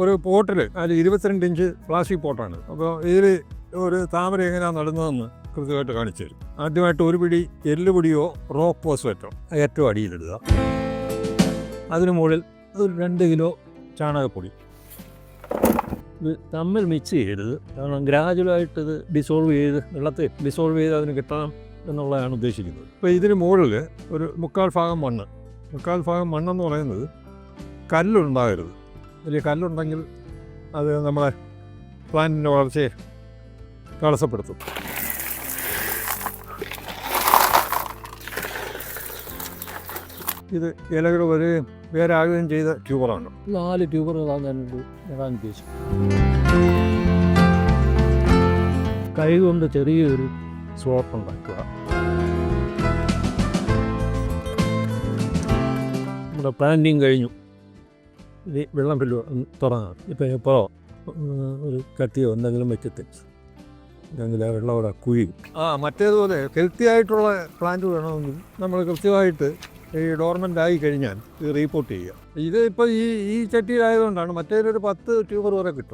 ഒരു പോട്ടിൽ അതിൽ ഇരുപത്തിരണ്ട് ഇഞ്ച് പ്ലാസ്റ്റിക് പോട്ടാണ്. അപ്പോൾ ഇതിൽ ഒരു താമര എങ്ങനെയാണ് നടുന്നതെന്ന് കൃത്യമായിട്ട് കാണിച്ചു തരും. ആദ്യമായിട്ട് ഒരു പിടി എല്ലുപൊടിയോ റോക്ക് ഫോസ്ഫേറ്റോ ഏറ്റവും അടിയിലിടുക. അതിനു മുകളിൽ ഒരു രണ്ട് കിലോ ചാണകപ്പൊടി. ഇത് തമ്മിൽ മിക്സ് ചെയ്യരുത്. കാരണം ഗ്രാജുവലായിട്ട് ഇത് ഡിസോൾവ് ചെയ്ത് വെള്ളത്തിൽ ഡിസോൾവ് ചെയ്ത് അതിന് കിട്ടണം എന്നുള്ളതാണ് ഉദ്ദേശിക്കുന്നത്. അപ്പോൾ ഇതിന് മുകളിൽ ഒരു മുക്കാൽ ഭാഗം മണ്ണ്. മുക്കാൽ ഭാഗം മണ്ണെന്ന് പറയുന്നത് കല്ലുണ്ടാകരുത്. വലിയ കല്ലുണ്ടെങ്കിൽ അത് നമ്മളെ പ്ലാന്റിന്റെ വളർച്ചയെ തടസ്സപ്പെടുത്തും. ഇത് ഇലകൾ വരികയും വേരാകുകയും ചെയ്ത ട്യൂബറാണ്. നാല് ട്യൂബറുകളാണ് ഞാൻ ഞാൻ ഉദ്ദേശിച്ചത് കൈ കൊണ്ട് ചെറിയൊരു സ്ലോപ്പ് ഉണ്ടാക്കുക. നമ്മുടെ പ്ലാന്റിങ് കഴിഞ്ഞു. വെള്ളം ഫില്ല് തുടങ്ങാം ഇപ്പോൾ ഇപ്പോൾ ഒരു കത്തിയോ എന്തെങ്കിലും വെച്ചിട്ട് അല്ലെങ്കിൽ വെള്ളം അവിടെ കുഴിയും ആ മറ്റേതുപോലെ ഹെൽത്തി ആയിട്ടുള്ള പ്ലാന്റ് വേണമെങ്കിൽ നമ്മൾ കൃത്യമായിട്ട് ഈ ഡോർമെന്റ് ആയി കഴിഞ്ഞാൽ ഇത് റീപോർട്ട് ചെയ്യുക. ഇത് ഇപ്പോൾ ഈ ഈ ചട്ടിയിലായതുകൊണ്ടാണ് മറ്റേതൊരു പത്ത് ട്യൂബർ വരെ കിട്ടും.